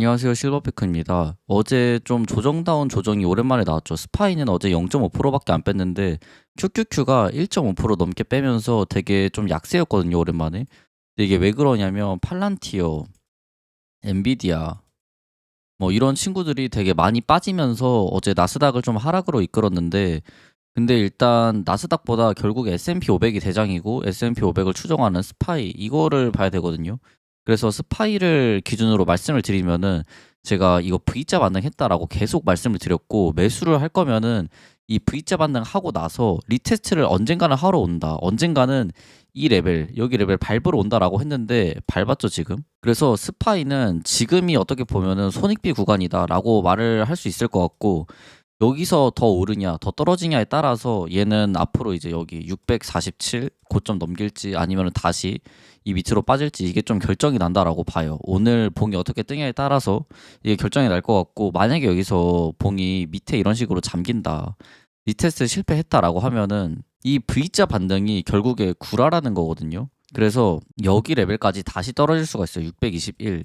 안녕하세요. 실버피크입니다. 어제 좀 조정다운 조정이 오랜만에 나왔죠. 스파이는 어제 0.5%밖에 안 뺐는데 QQQ가 1.5% 넘게 빼면서 되게 좀 약세였거든요. 오랜만에. 근데 이게 왜 그러냐면 팔란티어, 엔비디아 뭐 이런 친구들이 되게 많이 빠지면서 어제 나스닥을 좀 하락으로 이끌었는데 근데 일단 나스닥보다 결국 S&P 500이 대장이고 S&P 500을 추정하는 스파이 이거를 봐야 되거든요. 그래서 스파이를 기준으로 말씀을 드리면은 제가 이거 V자 반등했다라고 계속 말씀을 드렸고 매수를 할 거면은 이 V자 반등 하고 나서 리테스트를 언젠가는 하러 온다. 언젠가는 이 레벨 여기 레벨 밟으러 온다라고 했는데 밟았죠 지금. 그래서 스파이는 지금이 어떻게 보면은 손익비 구간이다라고 말을 할 수 있을 것 같고 여기서 더 오르냐 더 떨어지냐에 따라서 얘는 앞으로 이제 여기 647 고점 넘길지 아니면 다시 이 밑으로 빠질지 이게 좀 결정이 난다라고 봐요. 오늘 봉이 어떻게 뜨냐에 따라서 이게 결정이 날 것 같고 만약에 여기서 봉이 밑에 이런 식으로 잠긴다. 리테스트 실패했다라고 하면은 이 V자 반등이 결국에 구라라는 거거든요. 그래서 여기 레벨까지 다시 떨어질 수가 있어요. 621.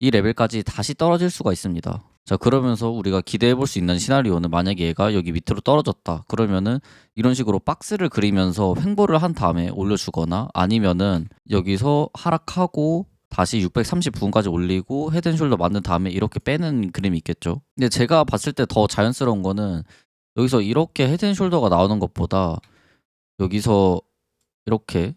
이 레벨까지 다시 떨어질 수가 있습니다. 자, 그러면서 우리가 기대해 볼 수 있는 시나리오는 만약에 얘가 여기 밑으로 떨어졌다. 그러면은 이런 식으로 박스를 그리면서 횡보를 한 다음에 올려주거나 아니면은 여기서 하락하고 다시 630부분까지 올리고 헤드앤숄더 만든 다음에 이렇게 빼는 그림이 있겠죠. 근데 제가 봤을 때 더 자연스러운 거는 여기서 이렇게 헤드앤숄더가 나오는 것보다 여기서 이렇게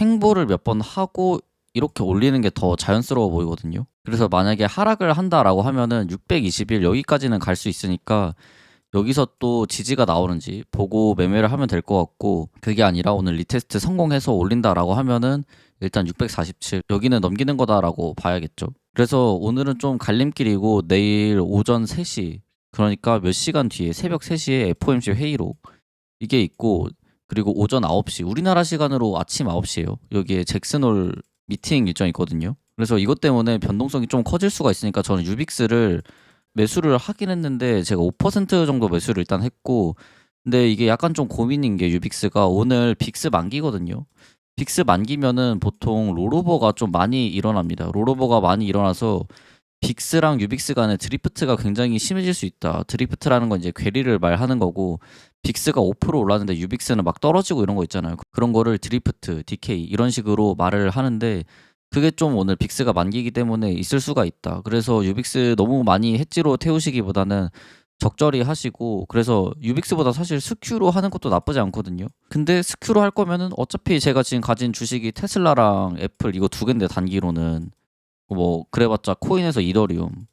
횡보를 몇 번 하고 이렇게 올리는 게 더 자연스러워 보이거든요. 그래서 만약에 하락을 한다라고 하면은 621 여기까지는 갈 수 있으니까 여기서 또 지지가 나오는지 보고 매매를 하면 될 것 같고 그게 아니라 오늘 리테스트 성공해서 올린다라고 하면은 일단 647 여기는 넘기는 거다라고 봐야겠죠. 그래서 오늘은 좀 갈림길이고 내일 오전 3시 그러니까 몇 시간 뒤에 새벽 3시에 FOMC 회의로 이게 있고 그리고 오전 9시 우리나라 시간으로 아침 9시에요. 여기에 잭슨홀 미팅 일정이 있거든요. 그래서 이것 때문에 변동성이 좀 커질 수가 있으니까 저는 유빅스를 매수를 하긴 했는데 제가 5% 정도 매수를 일단 했고 근데 이게 약간 좀 고민인 게 유빅스가 오늘 빅스 만기거든요. 빅스 만기면은 보통 롤오버가 좀 많이 일어납니다. 롤오버가 많이 일어나서 빅스랑 유빅스 간의 드리프트가 굉장히 심해질 수 있다. 드리프트라는 건 이제 괴리를 말하는 거고 빅스가 5% 올랐는데 유빅스는 막 떨어지고 이런 거 있잖아요. 그런 거를 드리프트, 디케이 이런 식으로 말을 하는데 그게 좀 오늘 빅스가 만기기 때문에 있을 수가 있다. 그래서 유빅스 너무 많이 해지로 태우시기보다는 적절히 하시고 그래서 유빅스보다 사실 스큐로 하는 것도 나쁘지 않거든요. 근데 스큐로 할 거면은 어차피 제가 지금 가진 주식이 테슬라랑 애플 이거 두 개인데 단기로는 뭐 그래봤자 코인에서 이더리움.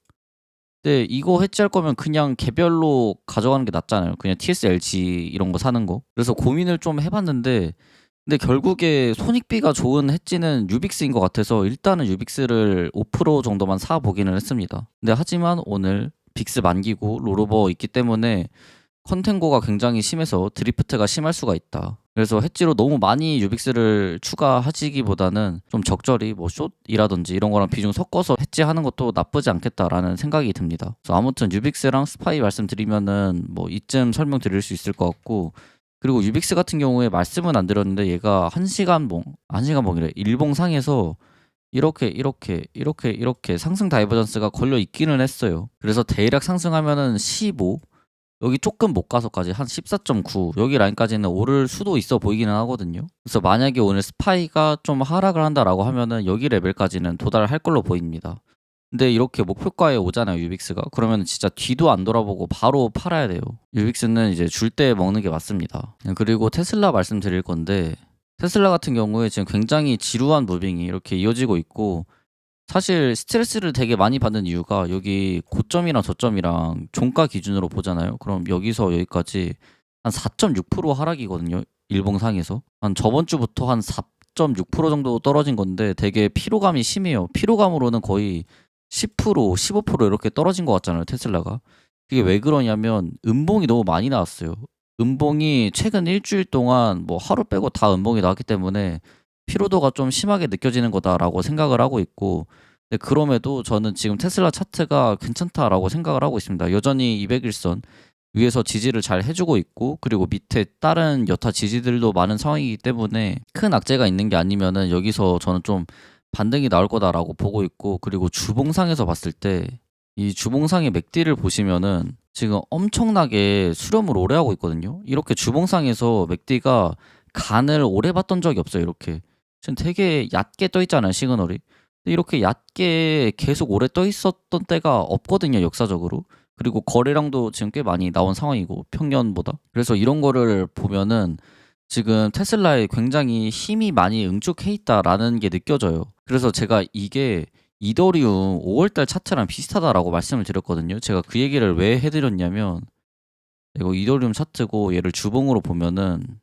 근데 이거 해지할 거면 그냥 개별로 가져가는 게 낫잖아요. 그냥 TSLG 이런 거 사는 거. 그래서 고민을 좀 해봤는데 근데 결국에 손익비가 좋은 해지는 유빅스인 것 같아서 일단은 유빅스를 5% 정도만 사 보기는 했습니다. 근데 하지만 오늘 빅스 만기고 롤오버 있기 때문에 컨텐고가 굉장히 심해서 드리프트가 심할 수가 있다. 그래서 해지로 너무 많이 유빅스를 추가하시기보다는 좀 적절히 뭐 숏이라든지 이런 거랑 비중 섞어서 해지하는 것도 나쁘지 않겠다라는 생각이 듭니다. 그래서 아무튼 유빅스랑 스파이 말씀드리면은 뭐 이쯤 설명드릴 수 있을 것 같고 그리고 유빅스 같은 경우에 말씀은 안 드렸는데 얘가 한 시간 봉, 한 시간 봉이래 일봉상에서 이렇게 이렇게 이렇게 이렇게 상승 다이버전스가 걸려 있기는 했어요. 그래서 대략 상승하면은 15 여기 조금 못 가서까지 한 14.9 여기 라인까지는 오를 수도 있어 보이기는 하거든요. 그래서 만약에 오늘 스파이가 좀 하락을 한다라고 하면은 여기 레벨까지는 도달할 걸로 보입니다. 근데 이렇게 목표가에 오잖아요 유빅스가 그러면 진짜 뒤도 안 돌아보고 바로 팔아야 돼요 유빅스는 이제 줄 때 먹는 게 맞습니다 그리고 테슬라 말씀드릴 건데 테슬라 같은 경우에 지금 굉장히 지루한 무빙이 이렇게 이어지고 있고 사실 스트레스를 되게 많이 받는 이유가 여기 고점이랑 저점이랑 종가 기준으로 보잖아요. 그럼 여기서 여기까지 한 4.6% 하락이거든요. 일봉상에서. 한 저번 주부터 한 4.6% 정도 떨어진 건데 되게 피로감이 심해요. 피로감으로는 거의 10%, 15% 이렇게 떨어진 것 같잖아요. 테슬라가. 그게 왜 그러냐면 음봉이 너무 많이 나왔어요. 음봉이 최근 일주일 동안 뭐 하루 빼고 다 음봉이 나왔기 때문에 피로도가 좀 심하게 느껴지는 거다라고 생각을 하고 있고 근데 그럼에도 저는 지금 테슬라 차트가 괜찮다라고 생각을 하고 있습니다. 여전히 200일선 위에서 지지를 잘 해주고 있고 그리고 밑에 다른 여타 지지들도 많은 상황이기 때문에 큰 악재가 있는 게 아니면은 여기서 저는 좀 반등이 나올 거다라고 보고 있고 그리고 주봉상에서 봤을 때 이 주봉상의 맥디를 보시면은 지금 엄청나게 수렴을 오래 하고 있거든요. 이렇게 주봉상에서 맥디가 간을 오래 봤던 적이 없어요. 이렇게 지금 되게 얕게 떠 있잖아요. 시그널이. 이렇게 얕게 계속 오래 떠 있었던 때가 없거든요. 역사적으로. 그리고 거래량도 지금 꽤 많이 나온 상황이고 평년보다. 그래서 이런 거를 보면은 지금 테슬라에 굉장히 힘이 많이 응축해 있다라는 게 느껴져요. 그래서 제가 이게 이더리움 5월달 차트랑 비슷하다라고 말씀을 드렸거든요. 제가 그 얘기를 왜 해드렸냐면 이거 이더리움 차트고 얘를 주봉으로 보면은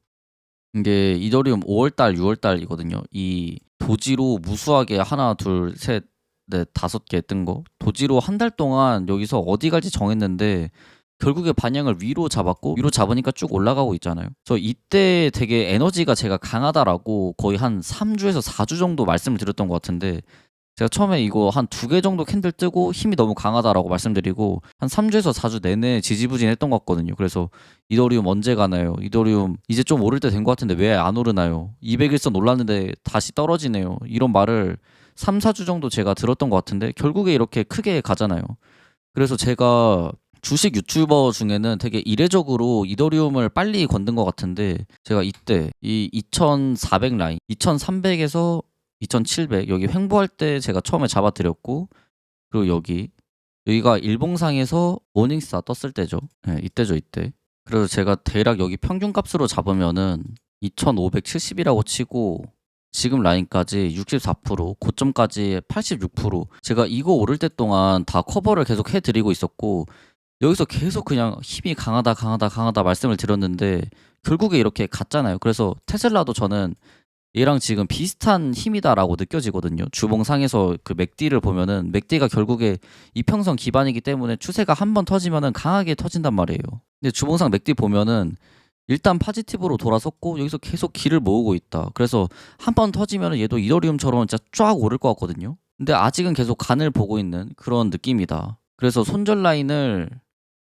이게 이더리움 5월달, 6월달이거든요. 이 도지로 무수하게 하나, 둘, 셋, 넷, 다섯 개 뜬 거. 도지로 한 달 동안 여기서 어디 갈지 정했는데 결국에 반향을 위로 잡았고 위로 잡으니까 쭉 올라가고 있잖아요. 저 이때 되게 에너지가 제가 강하다라고 거의 한 3주에서 4주 정도 말씀을 드렸던 것 같은데 제가 처음에 이거 한 두 개 정도 캔들 뜨고 힘이 너무 강하다라고 말씀드리고 한 3주에서 4주 내내 지지부진했던 것 같거든요. 그래서 이더리움 언제 가나요? 이더리움 이제 좀 오를 때 된 것 같은데 왜 안 오르나요? 200일선 올랐는데 다시 떨어지네요. 이런 말을 3, 4주 정도 제가 들었던 것 같은데 결국에 이렇게 크게 가잖아요. 그래서 제가 주식 유튜버 중에는 되게 이례적으로 이더리움을 빨리 건든 것 같은데 제가 이때 이 2400 라인 2300에서 2700 여기 횡보할 때 제가 처음에 잡아드렸고 그리고 여기 여기가 일봉상에서 모닝스타 떴을 때죠. 네, 이때죠 이때. 그래서 제가 대략 여기 평균값으로 잡으면은 2570이라고 치고 지금 라인까지 64% 고점까지 86% 제가 이거 오를 때 동안 다 커버를 계속 해드리고 있었고 여기서 계속 그냥 힘이 강하다 강하다 강하다 말씀을 드렸는데 결국에 이렇게 갔잖아요. 그래서 테슬라도 저는 얘랑 지금 비슷한 힘이다라고 느껴지거든요. 주봉상에서 그 맥디를 보면은 맥디가 결국에 이평선 기반이기 때문에 추세가 한 번 터지면은 강하게 터진단 말이에요. 근데 주봉상 맥디 보면은 일단 파지티브로 돌아섰고 여기서 계속 길을 모으고 있다. 그래서 한 번 터지면은 얘도 이더리움처럼 진짜 쫙 오를 것 같거든요. 근데 아직은 계속 간을 보고 있는 그런 느낌이다. 그래서 손절 라인을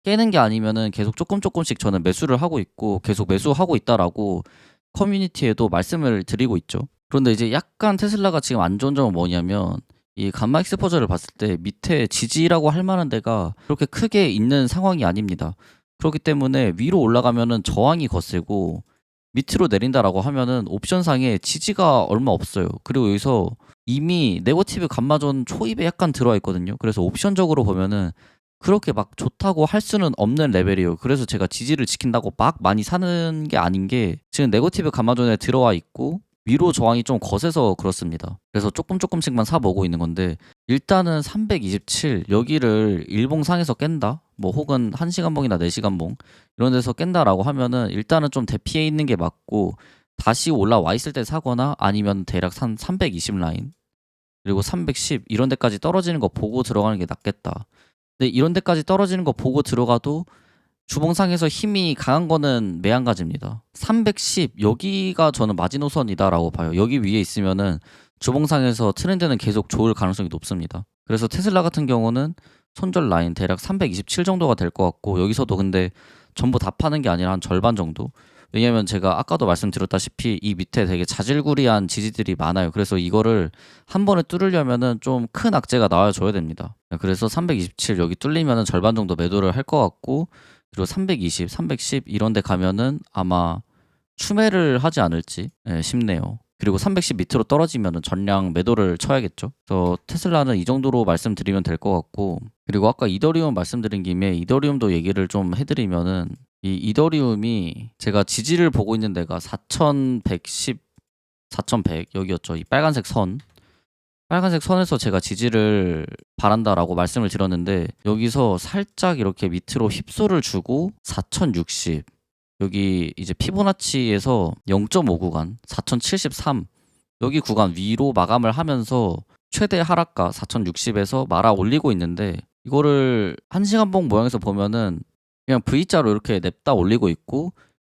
깨는 게 아니면은 계속 조금 조금씩 저는 매수를 하고 있고 계속 매수하고 있다라고 커뮤니티에도 말씀을 드리고 있죠. 그런데 이제 약간 테슬라가 지금 안 좋은 점은 뭐냐면 이 감마 익스포저를 봤을 때 밑에 지지라고 할 만한 데가 그렇게 크게 있는 상황이 아닙니다. 그렇기 때문에 위로 올라가면은 저항이 거세고 밑으로 내린다라고 하면은 옵션상에 지지가 얼마 없어요. 그리고 여기서 이미 네거티브 감마존 초입에 약간 들어와 있거든요. 그래서 옵션적으로 보면은 그렇게 막 좋다고 할 수는 없는 레벨이에요. 그래서 제가 지지를 지킨다고 막 많이 사는 게 아닌 게 지금 네거티브 감마존에 들어와 있고 위로 저항이 좀 거세서 그렇습니다. 그래서 조금 조금씩만 사보고 있는 건데 일단은 327 여기를 일봉상에서 깬다? 뭐 혹은 1시간 봉이나 4시간 봉 이런 데서 깬다라고 하면은 일단은 좀 대피해 있는 게 맞고 다시 올라와 있을 때 사거나 아니면 대략 한320 라인 그리고 310 이런 데까지 떨어지는 거 보고 들어가는 게 낫겠다. 근데 이런 데까지 떨어지는 거 보고 들어가도 주봉상에서 힘이 강한 거는 매한가지입니다. 310 여기가 저는 마지노선이다라고 봐요. 여기 위에 있으면은 주봉상에서 트렌드는 계속 좋을 가능성이 높습니다. 그래서 테슬라 같은 경우는 손절 라인 대략 327 정도가 될 것 같고 여기서도 근데 전부 다 파는 게 아니라 한 절반 정도. 왜냐면 제가 아까도 말씀드렸다시피 이 밑에 되게 자질구리한 지지들이 많아요. 그래서 이거를 한 번에 뚫으려면은 좀 큰 악재가 나와줘야 됩니다. 그래서 327 여기 뚫리면은 절반 정도 매도를 할 것 같고 그리고 320, 310 이런 데 가면은 아마 추매를 하지 않을지 네, 싶네요. 그리고 310 밑으로 떨어지면은 전량 매도를 쳐야겠죠. 그래서 테슬라는 이 정도로 말씀드리면 될 것 같고 그리고 아까 이더리움 말씀드린 김에 이더리움도 얘기를 좀 해드리면은 이 이더리움이 제가 지지를 보고 있는 데가 4110, 4100 여기였죠. 이 빨간색 선. 빨간색 선에서 제가 지지를 바란다라고 말씀을 드렸는데 여기서 살짝 이렇게 밑으로 힙소를 주고 4060 여기 이제 피보나치에서 0.5 구간 4073 여기 구간 위로 마감을 하면서 최대 하락가 4060에서 말아 올리고 있는데 이거를 한 시간 봉 모양에서 보면은 그냥 V자로 이렇게 냅다 올리고 있고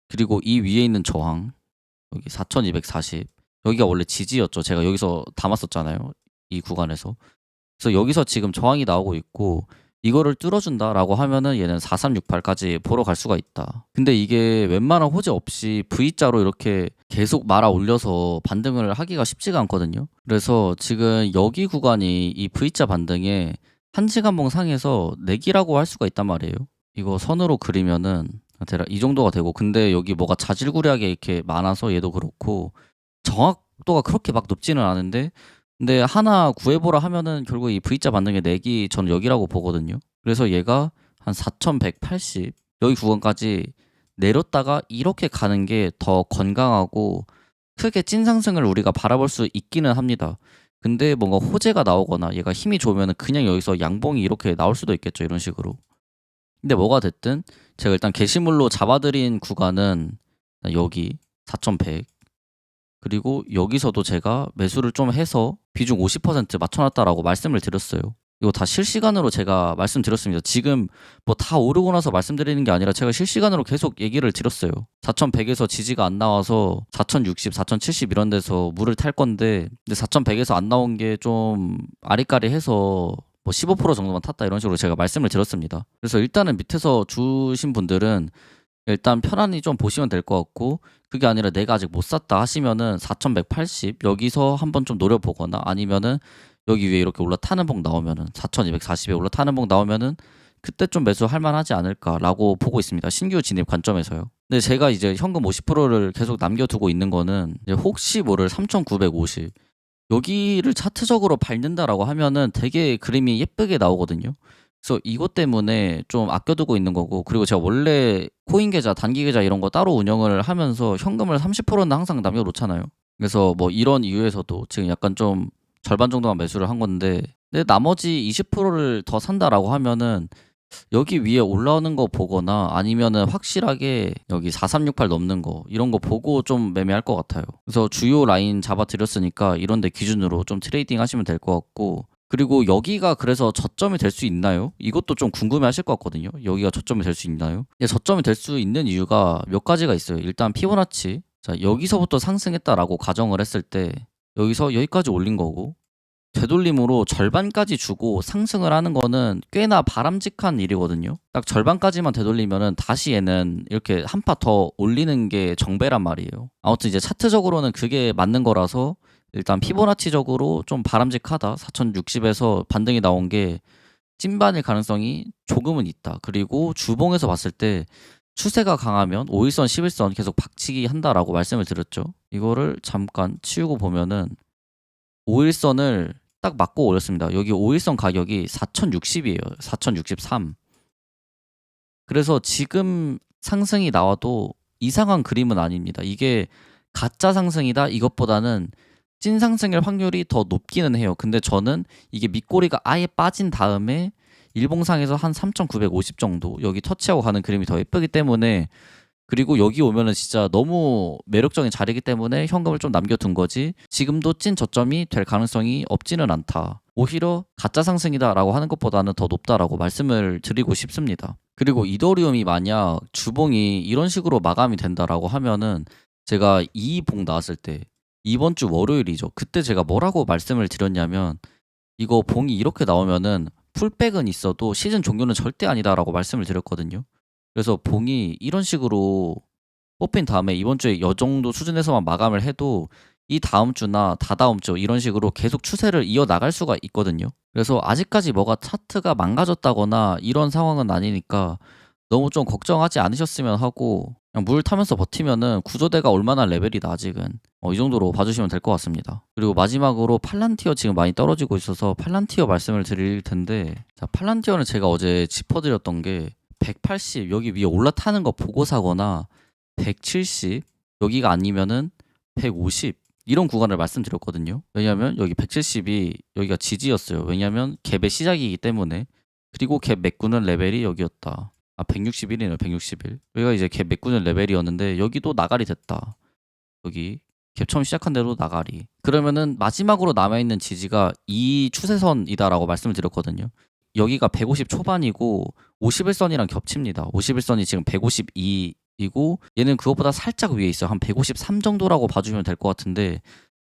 그리고 이 위에 있는 저항 여기 4240 여기가 원래 지지였죠. 제가 여기서 담았었잖아요. 이 구간에서. 그래서 여기서 지금 저항이 나오고 있고 이거를 뚫어준다라고 하면은 얘는 4368까지 보러 갈 수가 있다. 근데 이게 웬만한 호재 없이 V자로 이렇게 계속 말아 올려서 반등을 하기가 쉽지가 않거든요. 그래서 지금 여기 구간이 이 V자 반등에 한지간봉 상에서 내기라고 할 수가 있단 말이에요. 이거 선으로 그리면은 대략 이 정도가 되고 근데 여기 뭐가 자질구레하게 이렇게 많아서 얘도 그렇고 정확도가 그렇게 막 높지는 않은데 근데 하나 구해보라 하면은 결국 이 V자 반등의 내기 저는 여기라고 보거든요. 그래서 얘가 한 4180 여기 구간까지 내렸다가 이렇게 가는 게 더 건강하고 크게 찐 상승을 우리가 바라볼 수 있기는 합니다. 근데 뭔가 호재가 나오거나 얘가 힘이 좋으면 그냥 여기서 양봉이 이렇게 나올 수도 있겠죠. 이런 식으로. 근데 뭐가 됐든 제가 일단 게시물로 잡아드린 구간은 여기 4100 그리고 여기서도 제가 매수를 좀 해서 비중 50% 맞춰놨다라고 말씀을 드렸어요. 이거 다 실시간으로 제가 말씀드렸습니다. 지금 뭐 다 오르고 나서 말씀드리는 게 아니라 제가 실시간으로 계속 얘기를 드렸어요. 4100에서 지지가 안 나와서 4060, 4070 이런 데서 물을 탈 건데 근데 4100에서 안 나온 게 좀 아리까리해서 뭐 15% 정도만 탔다 이런 식으로 제가 말씀을 드렸습니다. 그래서 일단은 밑에서 주신 분들은 일단 편안히 좀 보시면 될 것 같고 그게 아니라 내가 아직 못 샀다 하시면은 4180 여기서 한번 좀 노려보거나 아니면은 여기 위에 이렇게 올라타는 봉 나오면은 4240에 올라타는 봉 나오면은 그때 좀 매수할 만하지 않을까라고 보고 있습니다. 신규 진입 관점에서요. 근데 제가 이제 현금 50%를 계속 남겨두고 있는 거는 이제 혹시 모를 3950 여기를 차트적으로 밟는다라고 하면은 되게 그림이 예쁘게 나오거든요. 그래서 이것 때문에 좀 아껴두고 있는 거고 그리고 제가 원래 코인 계좌, 단기 계좌 이런 거 따로 운영을 하면서 현금을 30%는 항상 남겨놓잖아요. 그래서 뭐 이런 이유에서도 지금 약간 좀 절반 정도만 매수를 한 건데 근데 나머지 20%를 더 산다라고 하면은 여기 위에 올라오는 거 보거나 아니면은 확실하게 여기 4368 넘는 거 이런 거 보고 좀 매매할 것 같아요. 그래서 주요 라인 잡아 드렸으니까 이런 데 기준으로 좀 트레이딩 하시면 될 것 같고 그리고 여기가 그래서 저점이 될 수 있나요? 이것도 좀 궁금해 하실 것 같거든요. 여기가 저점이 될 수 있나요? 예, 저점이 될 수 있는 이유가 몇 가지가 있어요. 일단 피보나치. 자, 여기서부터 상승했다라고 가정을 했을 때 여기서 여기까지 올린 거고 되돌림으로 절반까지 주고 상승을 하는 거는 꽤나 바람직한 일이거든요. 딱 절반까지만 되돌리면은 다시 얘는 이렇게 한 파 더 올리는 게 정배란 말이에요. 아무튼 이제 차트적으로는 그게 맞는 거라서 일단 피보나치적으로 좀 바람직하다. 4060에서 반등이 나온 게 찐반일 가능성이 조금은 있다. 그리고 주봉에서 봤을 때 추세가 강하면 5일선, 11선 계속 박치기 한다라고 말씀을 드렸죠. 이거를 잠깐 치우고 보면은 5일선을 딱 맞고 올렸습니다. 여기 5일선 가격이 4060이에요. 4063. 그래서 지금 상승이 나와도 이상한 그림은 아닙니다. 이게 가짜 상승이다 이것보다는 찐 상승일 확률이 더 높기는 해요. 근데 저는 이게 밑꼬리가 아예 빠진 다음에 일봉상에서 한 3,950 정도 여기 터치하고 가는 그림이 더 예쁘기 때문에 그리고 여기 오면은 진짜 너무 매력적인 자리이기 때문에 현금을 좀 남겨둔 거지 지금도 찐 저점이 될 가능성이 없지는 않다. 오히려 가짜 상승이다라고 하는 것보다는 더 높다라고 말씀을 드리고 싶습니다. 그리고 이더리움이 만약 주봉이 이런 식으로 마감이 된다라고 하면은 제가 이봉 나왔을 때 이번 주 월요일이죠. 그때 제가 뭐라고 말씀을 드렸냐면 이거 봉이 이렇게 나오면은 풀백은 있어도 시즌 종료는 절대 아니다라고 말씀을 드렸거든요. 그래서 봉이 이런 식으로 뽑힌 다음에 이번 주에 이 정도 수준에서만 마감을 해도 이 다음 주나 다다음 주 이런 식으로 계속 추세를 이어 나갈 수가 있거든요. 그래서 아직까지 뭐가 차트가 망가졌다거나 이런 상황은 아니니까 너무 좀 걱정하지 않으셨으면 하고 그냥 물 타면서 버티면은 구조대가 얼마나 레벨이다 아직은 어, 이 정도로 봐주시면 될 것 같습니다. 그리고 마지막으로 팔란티어 지금 많이 떨어지고 있어서 팔란티어 말씀을 드릴 텐데 자 팔란티어는 제가 어제 짚어드렸던 게 180 여기 위에 올라타는 거 보고 사거나 170 여기가 아니면은 150 이런 구간을 말씀드렸거든요. 왜냐하면 여기 170이 여기가 지지였어요. 왜냐하면 갭의 시작이기 때문에 그리고 갭 메꾸는 레벨이 여기였다. 아 161이네요. 161. 여기가 이제 갭 메꾸는 레벨이었는데 여기도 나가리 됐다. 여기 갭 처음 시작한 대로 나가리. 그러면은 마지막으로 남아있는 지지가 이 추세선이다라고 말씀을 드렸거든요. 여기가 150 초반이고 51선이랑 겹칩니다. 51선이 지금 152이고 얘는 그것보다 살짝 위에 있어요. 한153 정도라고 봐주면 될 것 같은데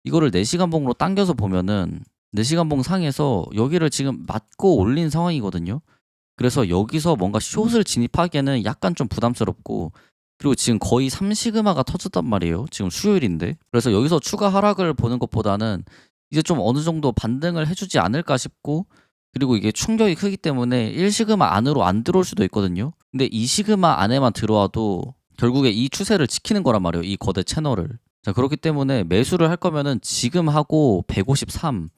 이거를 4시간 봉으로 당겨서 보면은 4시간 봉 상에서 여기를 지금 맞고 올린 상황이거든요. 그래서 여기서 뭔가 숏을 진입하기에는 약간 좀 부담스럽고 그리고 지금 거의 3시그마가 터졌단 말이에요. 지금 수요일인데. 그래서 여기서 추가 하락을 보는 것보다는 이제 좀 어느 정도 반등을 해주지 않을까 싶고 그리고 이게 충격이 크기 때문에 1시그마 안으로 안 들어올 수도 있거든요. 근데 2시그마 안에만 들어와도 결국에 이 추세를 지키는 거란 말이에요. 이 거대 채널을. 자, 그렇기 때문에 매수를 할 거면은 지금 하고 153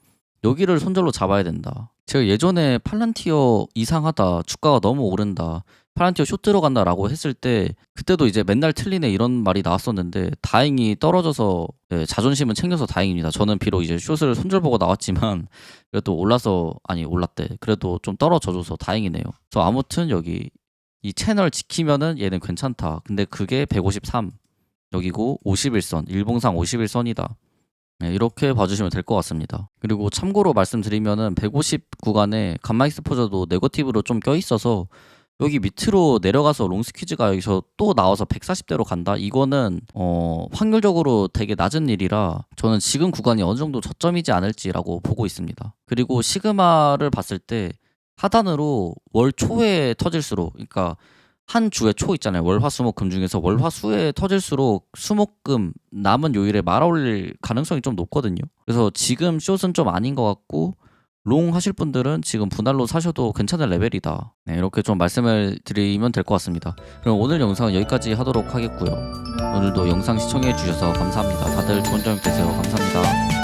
여기를 손절로 잡아야 된다. 제가 예전에 팔란티어 이상하다. 주가가 너무 오른다. 팔란티어 숏 들어간다라고 했을 때 그때도 이제 맨날 틀리네 이런 말이 나왔었는데 다행히 떨어져서 네, 자존심은 챙겨서 다행입니다. 저는 비록 이제 숏을 손절 보고 나왔지만 그래도 올라서 아니 올랐대. 그래도 좀 떨어져줘서 다행이네요. 그래서 아무튼 여기 이 채널 지키면은 얘는 괜찮다. 근데 그게 153 여기고 51선 일봉상 51선이다. 네, 이렇게 봐주시면 될 것 같습니다. 그리고 참고로 말씀드리면은 150 구간에 감마 익스포저도 네거티브로 좀 껴있어서 여기 밑으로 내려가서 롱 스퀴즈가 여기서 또 나와서 140대로 간다? 이거는 어, 확률적으로 되게 낮은 일이라 저는 지금 구간이 어느 정도 저점이지 않을지라고 보고 있습니다. 그리고 시그마를 봤을 때 하단으로 월 초에 터질수록 그러니까 한 주에 초 있잖아요. 월화수목금 중에서 월화수에 터질수록 수목금 남은 요일에 말아올릴 가능성이 좀 높거든요. 그래서 지금 숏은 좀 아닌 것 같고 롱 하실 분들은 지금 분할로 사셔도 괜찮은 레벨이다. 네, 이렇게 좀 말씀을 드리면 될 것 같습니다. 그럼 오늘 영상은 여기까지 하도록 하겠고요. 오늘도 영상 시청해 주셔서 감사합니다. 다들 좋은 저녁 되세요. 감사합니다.